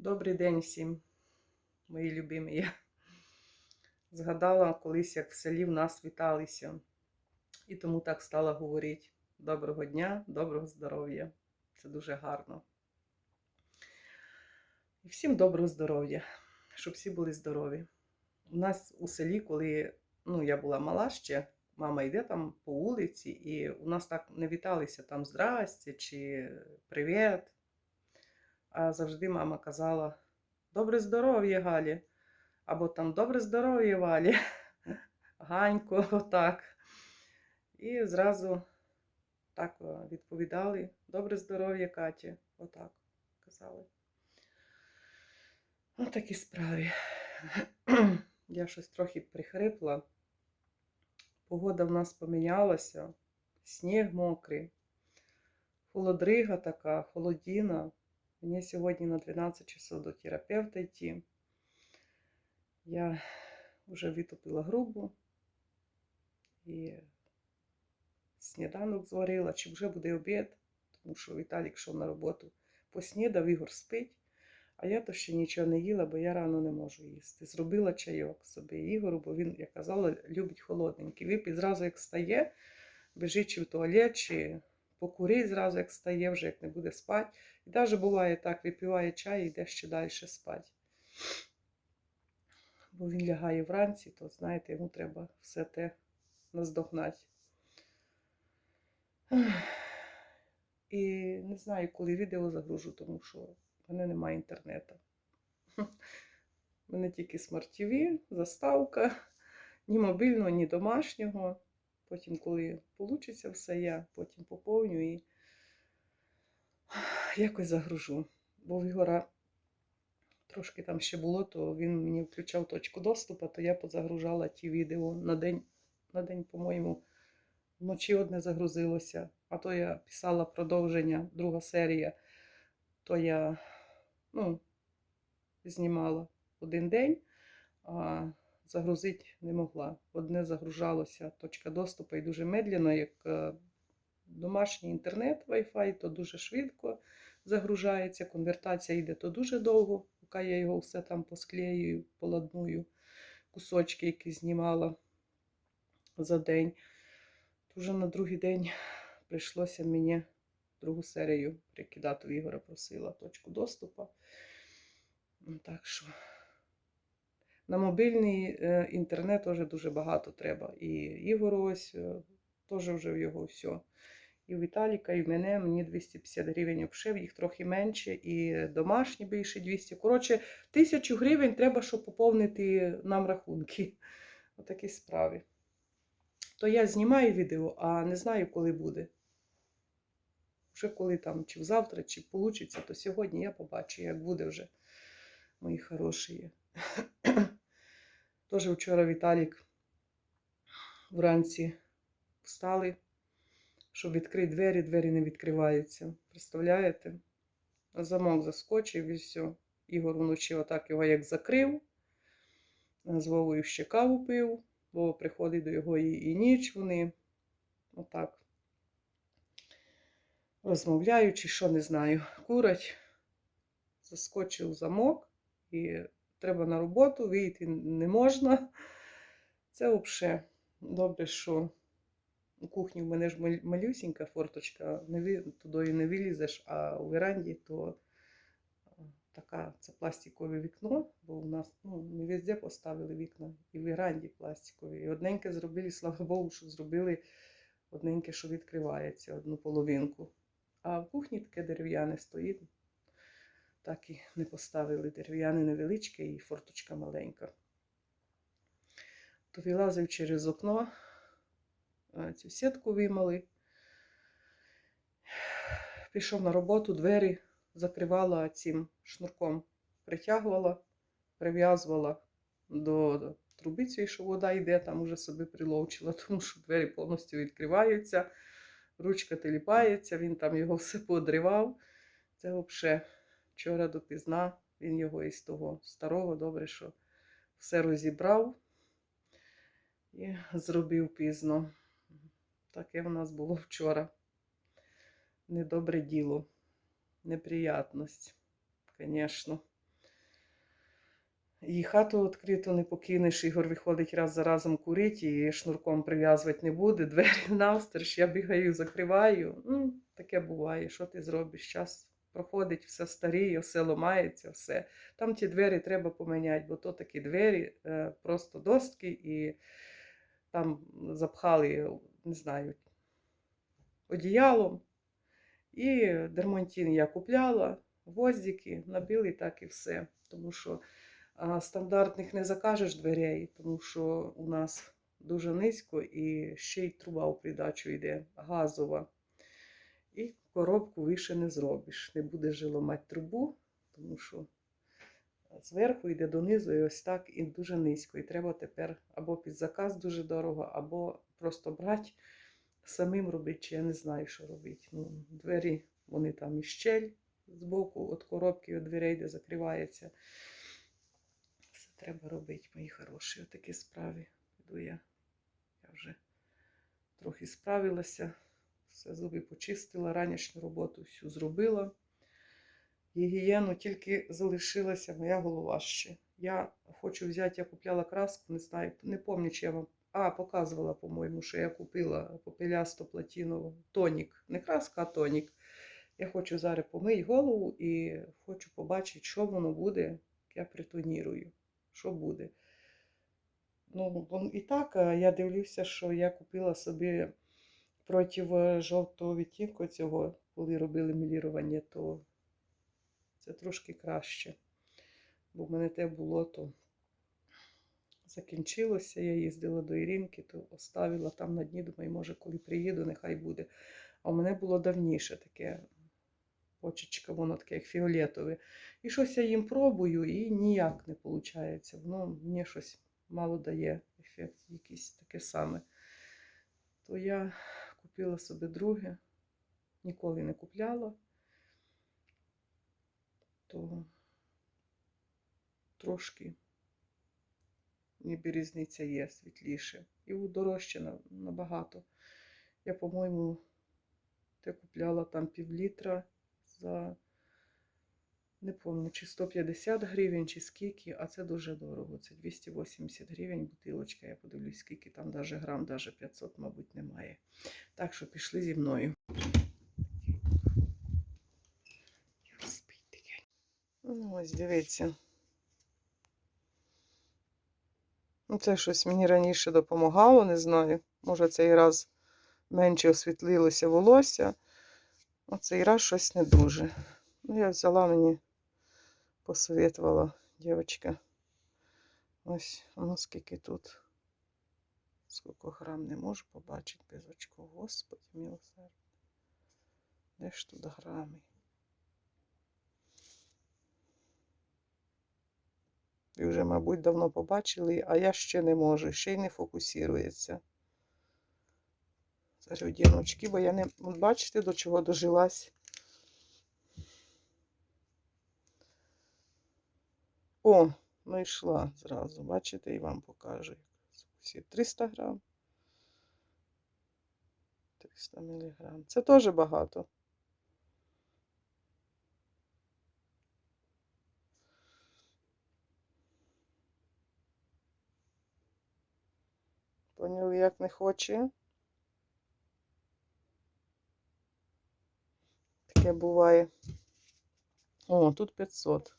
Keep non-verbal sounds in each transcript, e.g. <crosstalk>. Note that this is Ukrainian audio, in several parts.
Добрий день всім, мої любимі. Я згадала колись, як в селі в нас віталися. І тому так стала говорити: доброго дня, доброго здоров'я. Це дуже гарно. Всім доброго здоров'я, щоб всі були здорові. У нас у селі, коли ну, я була мала ще, мама йде там по вулиці, і у нас так не віталися там здрасте чи привіт. А завжди мама казала Добре здоров'я, Галі. Або там Добре здоров'я, Валі. <laughs> Ганько, <laughs> отак. І зразу так відповідали Добре здоров'я, Каті. Отак казали. Ось такі справи. <clears throat> Я щось трохи прихрипла. Погода в нас помінялася, сніг мокрий, холодрига така, холодіна. Мені сьогодні на 12 часов до терапевта йти. Я вже витопила грубу і сніданок зварила, чи вже буде обід, тому що Віталік йшов на роботу. Поснідав, Ігор спить, а я то ще нічого не їла, бо я рано не можу їсти. Зробила чайок собі Ігору, бо він, як казала, любить холодненький. Випій зразу, як стає, біжить чи в туалет, чи покурить зразу, як стає, вже як не буде спати. І навіть буває так, випиває чай і йде ще далі спати. Бо він лягає вранці, то, знаєте, йому треба все те наздогнати. І не знаю, коли відео загружу, тому що в мене немає інтернету. <laughs> Мене тільки смарт TV, заставка, ні мобільного, ні домашнього. Потім, коли вийде все, я потім поповню і якось загружу. Бо в Ігора трошки там ще було, то він мені включав точку доступу, то я позагружала ті відео на день, на день, по-моєму, вночі одне загрузилося. А то я писала продовження, друга серія, то я ну, знімала один день, а загрузити не могла. Одне загружалося точка доступу і дуже медленно, як е, домашній інтернет, Wi-Fi, то дуже швидко загружається. Конвертація йде то дуже довго, поки я його все там посклеюю, поладную, кусочки, які знімала за день. Вже на другий день прийшлося мені другу серію прикидати. Ігора просила точку доступу. Ну, Так що на мобільний е, інтернет теж дуже багато треба. І Ігору ось е, теж вже в його все. І у Віталіка, і в мене мені 250 гривень обшив, їх трохи менше, і домашні більше 200. Коротше, тисячу гривень треба, щоб поповнити нам рахунки. <laughs> Отакі справи. То я знімаю відео, а не знаю, коли буде. Вже коли там, чи завтра, чи вийде, то сьогодні я побачу, як буде вже, мої хороші. Тож вчора Віталік вранці встали, щоб відкрити двері, двері не відкриваються. Представляєте? Замок заскочив і все. Ігор вночі отак його як закрив. З Вовою ще каву пив. Вова приходить до його і, і ніч вони отак розмовляючи, що не знаю, курать. Заскочив замок і треба на роботу, вийти не можна. Це взагалі добре, що у кухні в мене ж малюсінька форточка, туди не вилізеш, а у веранді то така це пластикове вікно, бо у нас ну, не везде поставили вікна, і в веранді пластикові. І одненьке зробили, слава Богу, що зробили одненьке, що відкривається, одну половинку. А в кухні таке дерев'яне стоїть. Так і не поставили дерев'яне невеличке і форточка маленька. То вилазив через окно, цю сітку вимали. Пішов на роботу, двері закривала цим шнурком, притягувала, прив'язувала до трубиці, що вода йде, там уже собі приловчила, <laughs> тому що двері повністю відкриваються, ручка теліпається, він там його <laughs> все подривав. Це взагалі вчора допізна він його із того старого, добре, що все розібрав і зробив пізно. Таке в нас було вчора. Недобре діло, неприятність, звісно. І хату відкриту не покинеш. Ігор виходить раз за разом курить і шнурком прив'язувати не буде. Двері навстріч, я бігаю, закриваю. Ну, таке буває. Що ти зробиш? Час проходить, все старіє, все ламається, все. Там ті двері треба поміняти, бо то такі двері, е, просто достки, і там запхали, не знаю, одіялом. І дермантин я купляла, гвоздики, набили так і все. Тому що стандартних не закажеш дверей, тому що у нас дуже низько і ще й труба у придачу йде газова. Коробку вище не зробиш. Не будеш же ламати трубу, тому що зверху йде донизу і ось так і дуже низько. І треба тепер або під заказ дуже дорого, або просто брати, самим робити, чи я не знаю, що робити. Ну, двері, вони там і щель збоку, від коробки, від дверей, де закривається. Все треба робити, мої хороші. Отакі справи. Іду я. Я вже трохи справилася. Все зуби почистила, ранішню роботу всю зробила. Гігієну тільки залишилася моя голова ще. Я хочу взяти, я купляла краску, не знаю, не пам'ятаю, чи я вам. А, показувала, по-моєму, що я купила попелясто платінову тонік. Не краска, а тонік. Я хочу зараз помити голову і хочу побачити, що воно буде, як я притонірую. Що буде. Ну, і так е, я дивлюся, що я купила собі проти е, жовтого відтінку цього, коли робили мілірування, то це трошки краще. Бо в мене те було, то закінчилося. Я їздила до Іринки, то оставила там на дні. Думаю, може, коли приїду, нехай буде. А у мене було давніше таке почечка, воно таке, як фіолетове. І щось я їм пробую, і ніяк не виходить. Воно мені щось мало дає ефект, якийсь таке саме. То я купила собі друге, ніколи не купляла, то трошки ніби різниця є світліше. І дорожче набагато. Я, по-моєму, те купляла там півлітра за, не пам'ятаю, чи 150 гривень, чи скільки, а це дуже дорого. Це 280 гривень бутилочка. Я подивлюсь, скільки там даже грам, даже 500, мабуть, немає. Так що пішли зі мною. Ну, ось дивіться. Ну, це щось мені раніше допомагало, не знаю. Може, цей раз менше освітлилося волосся. А цей раз щось не дуже. Ну, я взяла мені, посоветувала дівчинка. Ось, а ну скільки тут. Скільки грам не можу побачити без очков. Господи, милосердний. Де ж тут грами? Ви вже, мабуть, давно побачили, а я ще не можу, ще й не фокусується. Зараз одягну очки, бо я не бачите, до чого дожилась. О, знайшла зразу. Бачите, і вам покажу. Всі 300 грам. 300 міліграм. Це теж багато. Поняли, як не хоче. Таке буває. О, тут 500.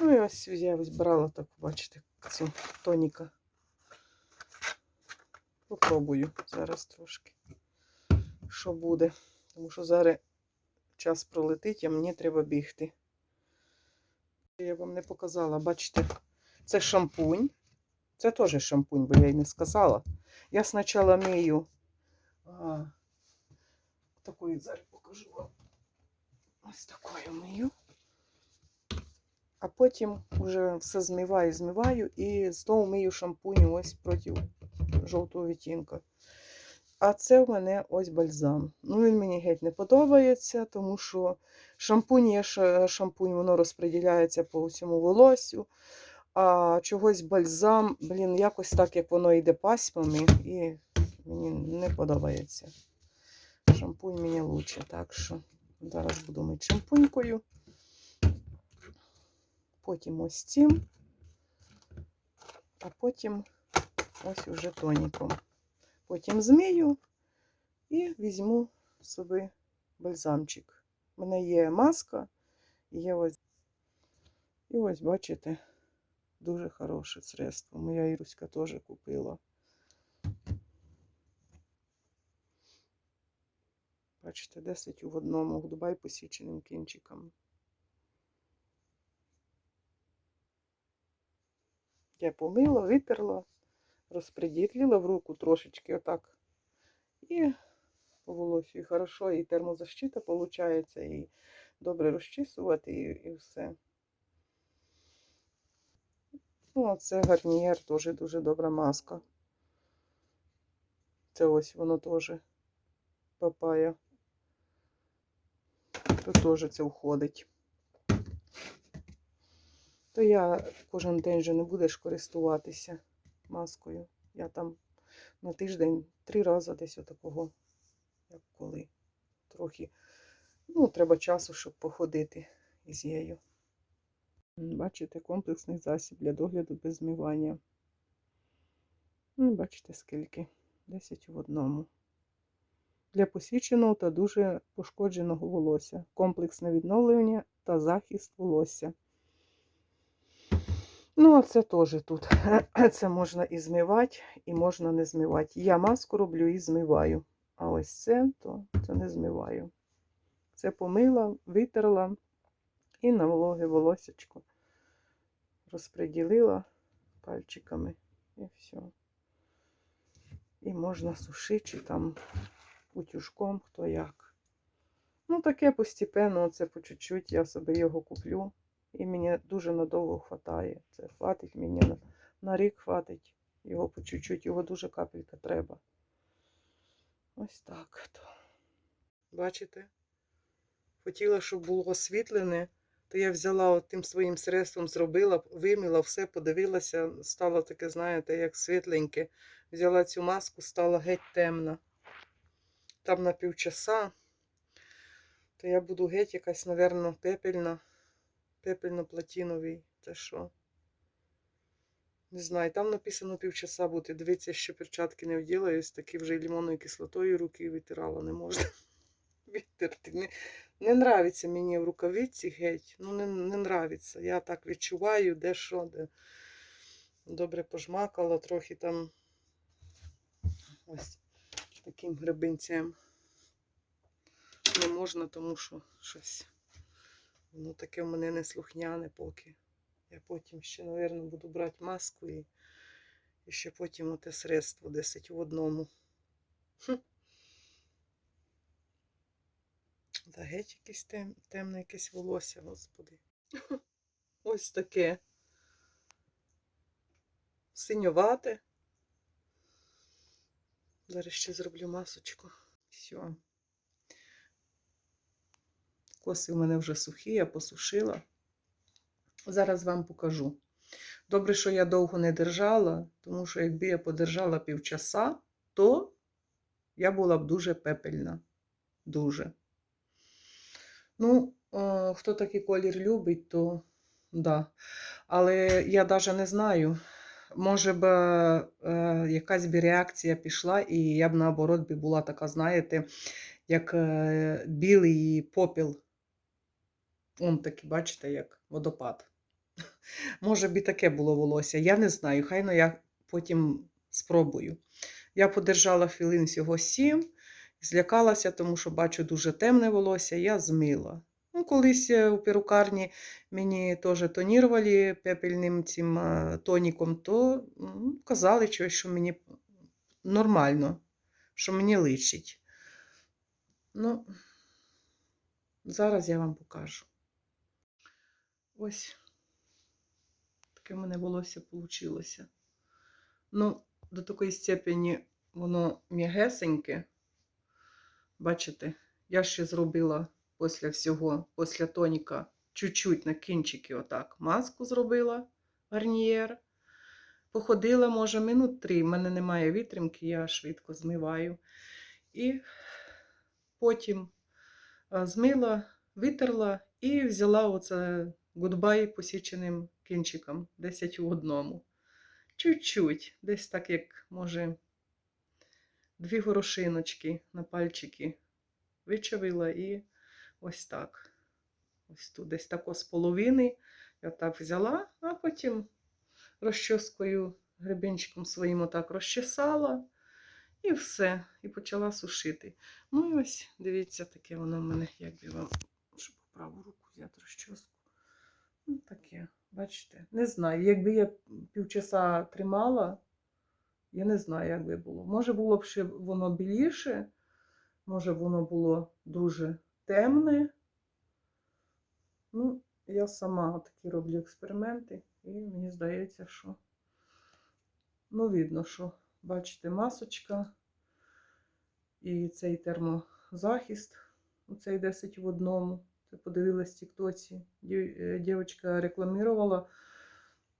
Ну і ось я ось брала так, бачите, цю тоніка. Попробую зараз трошки, що буде. Тому що зараз час пролетить, а мені треба бігти. Я вам не показала, бачите, це шампунь. Це теж шампунь, бо я й не сказала. Я спочатку мию а, такою зараз покажу вам. Ось такою мию. А потім вже все змиваю, змиваю і знову мию шампунь ось проти жовтого відтінка. А це в мене ось бальзам. Ну, він мені геть не подобається, тому що шампунь є шампунь, воно розподіляється по всьому волосю. А чогось бальзам, блін, якось так, як воно йде пасьмами, і мені не подобається. Шампунь мені лучше, так що зараз буду мити шампунькою. Потім ось цим. а потім ось уже тоніком. Потім змію і візьму собі бальзамчик. У мене є маска, є ось. І ось, бачите, дуже хороше средство. Моя Іруська теж купила. Бачите, 10 в одному, гудбай посіченим кінчиком. Я помила, витерла, розпреділила в руку трошечки отак. І по волосю. І хорошо, і термозащита виходить, і добре розчісувати, і, і все. Ну, це гарнієр, теж дуже добра маска. Це ось воно теж папая. Тут теж це входить. То я кожен день вже не будеш користуватися маскою. Я там на тиждень три рази десь отакого, як коли. Трохи, ну, треба часу, щоб походити із нею. Бачите, комплексний засіб для догляду без змивання. Ну, бачите, скільки? 10 в одному. Для посіченого та дуже пошкодженого волосся. Комплексне відновлення та захист волосся. Ну, а це теж тут. <clears throat> Це можна і змивати, і можна не змивати. Я маску роблю і змиваю. А ось це, то це не змиваю. Це помила, витерла і на вологе волосечко розподілила пальчиками і все. І можна сушити чи там утюжком, хто як. Ну, таке постепенно, це по чуть-чуть я собі його куплю. І мені дуже надовго хватає. Це хватить мені на, на рік хватить. Його по чуть-чуть, його дуже капелька треба. Ось так. то. Бачите? Хотіла, щоб було освітлене, то я взяла тим своїм средством, зробила, вимила, все, подивилася, стало таке, знаєте, як світленьке. Взяла цю маску, стала геть темна. Там на півчаса, то я буду геть якась, напевно, пепельна, пепельно-платіновий. Це що? Не знаю, там написано півчаса бути. Дивіться, що перчатки не вділаюсь, такі вже і лимонною кислотою руки витирала, не можна <laughs> витерти. Не, не нравиться мені в рукавиці геть. Ну, не, не нравиться. Я так відчуваю, де що, де. Добре пожмакала, трохи там ось таким гребенцем. Не можна, тому що щось. Воно таке в мене неслухняне поки. Я потім ще, мабуть, буду брати маску і, і ще потім оте средство 10 в одному. Хм. Та геть якесь тем, темне якесь волосся, господи. Ось таке. Синьовате. Зараз ще зроблю масочку. Все. Коси в мене вже сухі, я посушила. Зараз вам покажу. Добре, що я довго не держала, тому що якби я подержала півчаса, то я була б дуже пепельна. Дуже. Ну, е, хто такий колір любить, то да. Але я навіть не знаю. Може б е, якась би реакція пішла, і я б наоборот була така, знаєте, як е, білий попіл. Он такий, бачите, як водопад. <laughs> Може б і таке було волосся. Я не знаю. Хай ну я потім спробую. Я подержала хвилин всього сім, злякалася, тому що бачу дуже темне волосся, я змила. Ну, колись е, у перукарні мені теж тонірували пепельним цим е, тоніком, то м, казали, щось, що мені нормально, що мені личить. Ну, зараз я вам покажу. Ось таке в мене волосся вийшло. Ну, до такої степені воно м'ягесеньке. Бачите, я ще зробила після всього, після тоніка, чуть-чуть на кінчики отак маску зробила, гарнієр. Походила, може, минут три. У мене немає витримки, я швидко змиваю. І потім змила, витерла і взяла оце гудбай посіченим кінчиком 10 в одному. чуть-чуть, десь так, як може, дві горошиночки на пальчики вичавила і ось так. Ось тут десь тако з половини. Я так взяла, а потім розчоскою гребінчиком своїм отак розчесала. І все. І почала сушити. Ну і ось, дивіться, таке воно в мене, як би вам, щоб праву руку взяти розчоску. Ну, таке, бачите. Не знаю, якби я півчаса тримала, я не знаю, як би було. Може було б ще воно біліше, може воно було дуже темне. Ну, я сама такі роблю експерименти, і мені здається, що ну, видно, що бачите, масочка і цей термозахист, оцей 10 в одному. Подивилась в Тіктоці. Дівчинка рекламувала,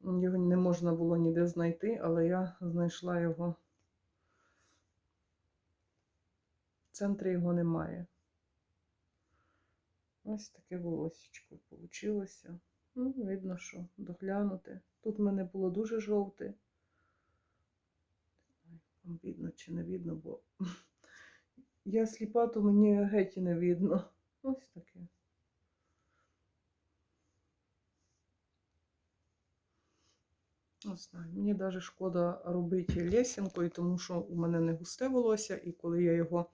його не можна було ніде знайти, але я знайшла його. В центрі його немає. Ось таке волосечко вийшло. Ну, видно, що доглянути. Тут в мене було дуже жовте. Вам видно чи не видно, бо <laughs> я сліпа, то мені геть і не видно. Ось таке. Не знаю, мені навіть шкода робити лесінкою, тому що у мене не густе волосся, і коли я його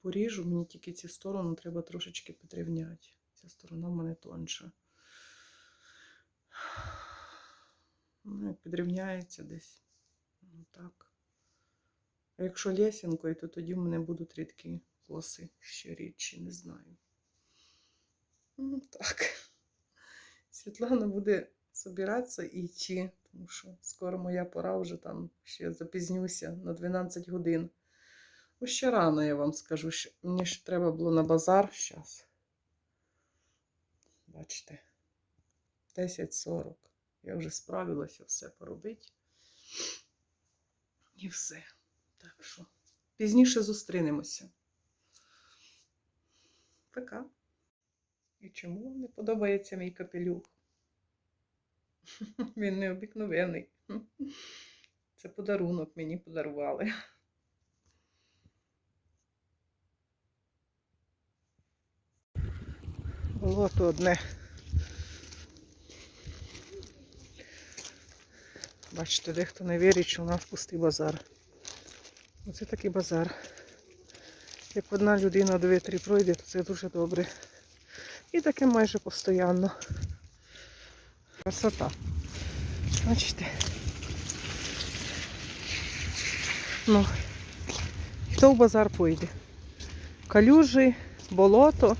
поріжу, мені тільки цю сторону треба трошечки підрівняти. Ця сторона в мене тонша. Ну, підрівняється десь. Ну, так. А якщо лесінкою, то тоді в мене будуть рідкі коси ще рідші, не знаю. Ну, так. <laughs> Світлана буде збиратися і йти, тому що скоро моя пора вже там ще запізнюся на 12 годин. Ось ще рано я вам скажу, що мені ж треба було на базар зараз. Бачите, 10.40. Я вже справилася все поробити. І все. Так що, пізніше зустрінемося. Така. І чому не подобається мій капелюх? <laughs> Він необикновений. Це подарунок мені подарували. Болото одне. Бачите, дехто не вірить, що у нас пустий базар. Оце такий базар. Як одна людина дві-три пройде, то це дуже добре. І таке майже постійно. Красота. Бачите? Ну, хто в базар пойде? Калюжі, болото.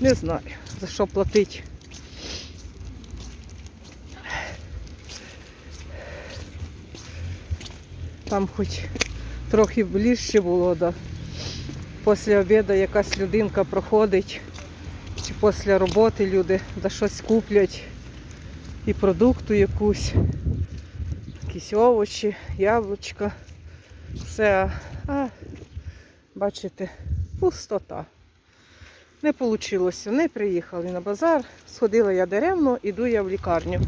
Не знаю, за що платить. Там хоч трохи ближче було, да. Після обіду якась людинка проходить, чи після роботи люди да щось куплять і продукту якусь, якісь овочі, яблучка. Все, а бачите, пустота. Не вийшло, не приїхали на базар. Сходила я даремно, іду я в лікарню.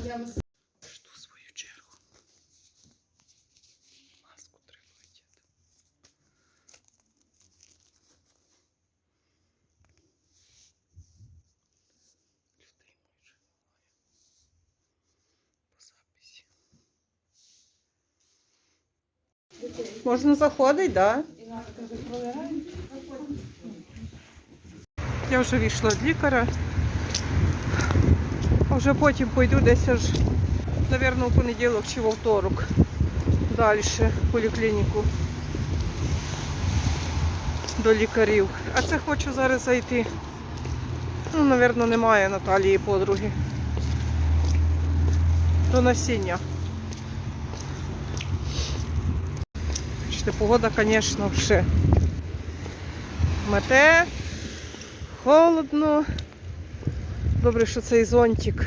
Жду свою чергу. Маску треба одягти. Людей майже немає. По записі. Можна заходити, так? Да? Я вже вийшла від лікаря. А вже потім пойду десь аж, мабуть, у понеділок чи вівторок. Далі в поліклініку до лікарів. А це хочу зараз зайти. Ну, мабуть, немає Наталії подруги. До насіння. Бачите, погода, звісно, вже мете, холодно. Добре, що цей зонтик.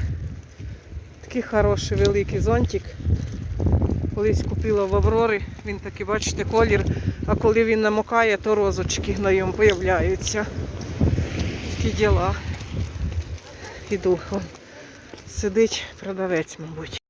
Такий хороший великий зонтик. Колись купила в Аврори, він такий, бачите, колір. А коли він намокає, то розочки на ньому з'являються. Такі діла. Іду. Вон, сидить продавець, мабуть.